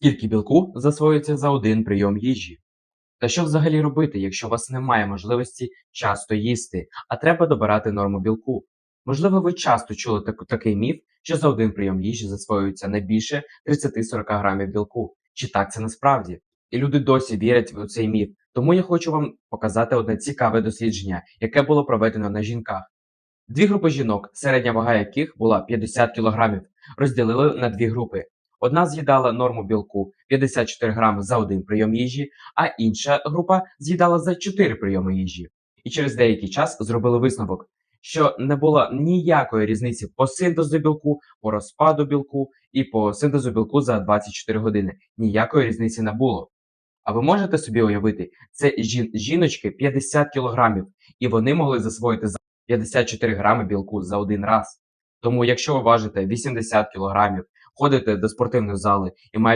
Скільки білку засвоюється за один прийом їжі? Та що взагалі робити, якщо у вас немає можливості часто їсти, а треба добирати норму білку? Можливо, ви часто чули так- такий міф, що за один прийом їжі засвоюється не більше 30-40 грамів білку. Чи так це насправді? І люди досі вірять в цей міф. Тому я хочу вам показати одне цікаве дослідження, яке було проведено на жінках. Дві групи жінок, середня вага яких була 50 кг, розділили на дві групи. Одна з'їдала норму білку 54 грами за один прийом їжі, а інша група з'їдала за 4 прийоми їжі. І через деякий час зробили висновок, що не було ніякої різниці по синтезу білку, по розпаду білку і по синтезу білку за 24 години. Ніякої різниці не було. А ви можете собі уявити, це жін- жіночки 50 кілограмів, і вони могли засвоїти за 54 грами білку за один раз. Тому, якщо ви важите 80 кілограмів, ходите до спортивної зали і маєте